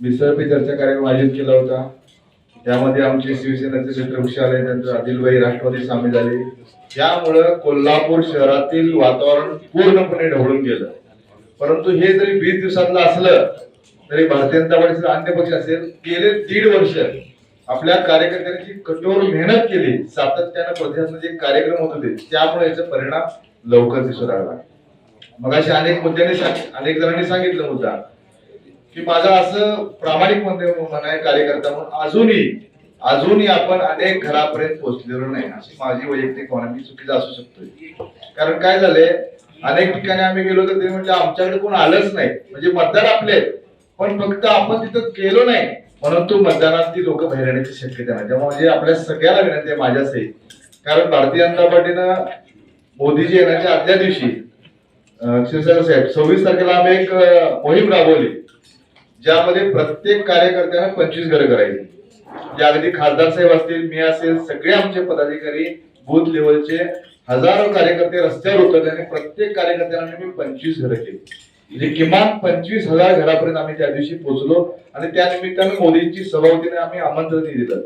मिसळ चर्चा कार्यक्रम आयोजित केला होता. त्यामध्ये आमचे शिवसेनेचे मित्र हुशार आले आदिलबाई राष्ट्रवादी सामील झाले. त्यामुळं कोल्हापूर शहरातील वातावरण पूर्णपणे ढवळून गेलं. परंतु हे जरी वीस दिवसातलं असलं तरी भारतीय जनता पार्टीचे अन्य पक्ष असेल गेले दीड वर्ष आपल्या कार्यकर्त्यांची कठोर मेहनत केली सातत्यानं प्रदेशात जे कार्यक्रम होत होते त्यामुळे याचा परिणाम लवकर दिसू लागला मग अशा अनेक मुद्द्यांनी सांग- अनेक जणांनी सांगितलं मुद्दा की माझा असं प्रामाणिकमध्ये म्हणणं आहे कार्यकर्ता म्हणून अजूनही अजूनही आपण अनेक घरापर्यंत पोहोचलेलो नाही. अशी माझी वैयक्तिक भावना मी चुकीचा असू शकतो कारण काय झालंय अनेक ठिकाणी आम्ही गेलो तर ते म्हणजे आमच्याकडे कोण आलंच नाही. म्हणजे मतदार आपले पण फक्त आपण तिथं गेलो नाही. म्हणून तो मतदानात ती लोक बाहेर येण्याची शक्यता नाही. त्यामुळे म्हणजे आपल्या सगळ्याला विनंती आहे माझ्या कारण भारतीय जनता पार्टीनं मोदीजी येण्याच्या आदल्या दिवशी शिवसेना साहेब सव्वीस तारखेला आम्ही एक मोहीम राबवली. ज्यामध्ये प्रत्येक कार्यकर्त्यानं पंचवीस घरं करायची. जे अगदी खासदार साहेब असतील मी असेल सगळे आमचे पदाधिकारी बूथ लेवलचे हजारो कार्यकर्ते रस्त्यावर उतरले आणि प्रत्येक कार्यकर्त्यांना मी पंचवीस घरं केली. म्हणजे किमान पंचवीस हजार घरापर्यंत आम्ही त्या दिवशी पोहोचलो आणि त्या निमित्तानं मोदींची सभावतीने आम्ही आमंत्रण दिलं.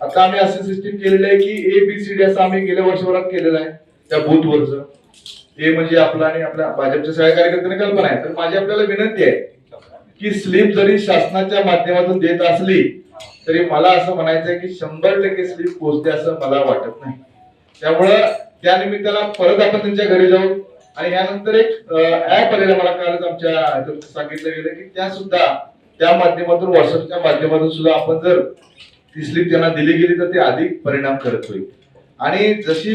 आता आम्ही असं सिस्टीम केलेलं आहे की ए बी सी डी असं आम्ही गेल्या वर्षभरात केलेलं आहे त्या बूथवरचं ते म्हणजे आपला आणि आपल्या भाजपच्या सगळ्या कार्यकर्त्यांनी कल्पना आहे. तर माझी आपल्याला विनंती आहे की स्लीप जरी शासनाच्या माध्यमातून देत असली तरी मला असं म्हणायचं आहे की शंभर टक्के स्लीप पोहोचते असं मला वाटत नाही. त्यामुळं त्या निमित्ताला परत आपण त्यांच्या घरी जाऊ. आणि यानंतर एक ऍप आलेला मला कालच आमच्या सांगितलं गेलं की त्या सुद्धा त्या माध्यमातून व्हॉट्सअपच्या माध्यमातून सुद्धा आपण जर ती स्लिप त्यांना दिली गेली तर ते अधिक परिणाम करत होईल. आणि जशी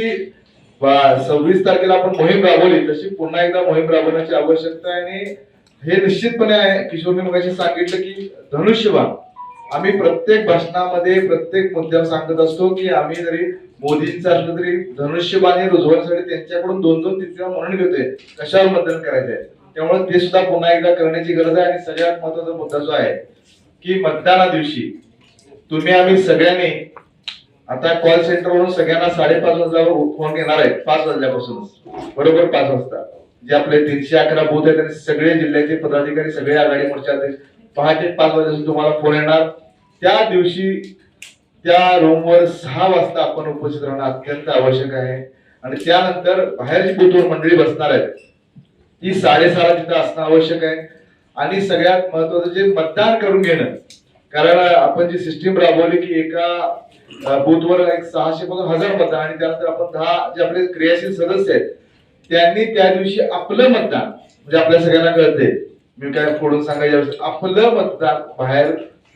सव्वीस तारखेला आपण मोहीम राबवली तशी पुन्हा एकदा मोहीम राबवण्याची आवश्यकता आहे आणि हे निश्चितपणे आहे. किशोरने मगाशी सांगितलं की धनुष्यबाण. आम्ही प्रत्येक भाषणामध्ये प्रत्येक मुद्द्यावर सांगत असतो की आम्ही जरी मोदींचं असलं तरी धनुष्यबाणी रुजवण्यासाठी त्यांच्याकडून दोन दोन तीन म्हणून घेतोय. कशावर मतदान करायचंय? त्यामुळे ते सुद्धा पुन्हा एकदा करण्याची गरज आहे आणि सगळ्यात महत्त्वाचा मुद्दा जो आहे की मतदाना दिवशी तुम्ही आम्ही सगळ्यांनी आता कॉल सेंटरवरून सगळ्यांना साडेपाच वाजल्यावर फोन घेणार आहे पाच वाजल्यापासून बरोबर पाच वाजता. जे आपले तीनशे अकरा बूथ आहेत आणि सगळे जिल्ह्याचे पदाधिकारी सगळे आघाडी मोर्चा अध्यक्ष पहाटे पाच वाजेपासून तुम्हाला फोन येणार. त्या दिवशी त्या रूमवर सहा वाजता आपण उपस्थित राहणं अत्यंत आवश्यक आहे. आणि त्यानंतर बाहेरची बूथवर मंडळी बसणार आहेत ती साडेसहा तिथं असणं आवश्यक आहे. आणि सगळ्यात महत्वाचं जे मतदान करून घेणं कारण आपण जी सिस्टीम राबवली की एका बूथवर एक सहाशे पासून हजार मतदान आणि त्यानंतर आपण दहा जे आपले क्रियाशील सदस्य आहेत त्यांनी त्या दिवशी आपलं मतदान म्हणजे आपल्या सगळ्यांना कळते मी काय फोडून सांगायचं आपलं मतदान बाहेर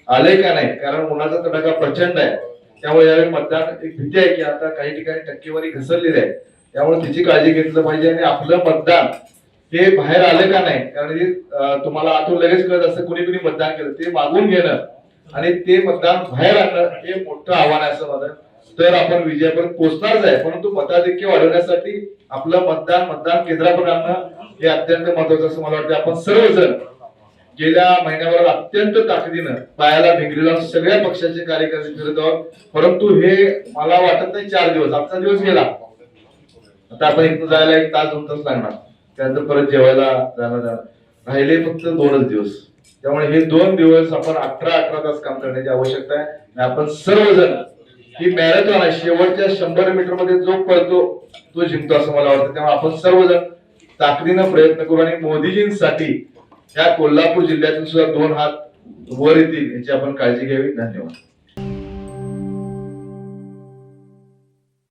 आलंय का नाही? कारण उन्हाचा तडाखा प्रचंड आहे. त्यामुळे यावेळी मतदान एक भीती आहे की आता काही ठिकाणी टक्केवारी घसरलेली आहे. त्यामुळे तिची काळजी घेतलं पाहिजे आणि आपलं मतदान हे बाहेर आलं का नाही? कारण हे, तुम्हाला आतून लगेच कळत असतं कुणी कुणी मतदान केलं ते मागून घेणं आणि ते मतदान बाहेर आणणं हे मोठं आव्हान आहे असं माझं तर आपण विजयापर्यंत पोहोचणारच आहे. परंतु मताधिक्य वाढवण्यासाठी आपलं मतदान मतदान केंद्रापर्यंत आणणं हे अत्यंत महत्वाचं असं मला वाटतं आपण सर्वजण गेल्या महिन्याभरात अत्यंत ताकदीनं पायाला भिंगरी लावून सगळ्या पक्षाचे कार्यकर्ते फिरत आहोत. परंतु हे मला वाटत नाही चार दिवस आजचा दिवस गेला. आता आपण इथं जायला एक तास दोन तास लागणार. त्यानंतर परत जेवायला जाणार जाणार. राहिले फक्त दोनच दिवस. त्यामुळे हे दोन दिवस आपण अठरा अठरा तास काम करण्याची आवश्यकता आहे. आणि आपण सर्वजण ही मॅरेथॉन आहे. शेवटच्या शंभर मीटरमध्ये जो पळतो तो जिंकतो असं मला वाटतं. तेव्हा आपण सर्वजण ताकदीनं प्रयत्न करू आणि मोदीजींसाठी या कोल्हापूर जिल्ह्यातून सुद्धा दोन हात वर येतील याची आपण काळजी घ्यावी. धन्यवाद.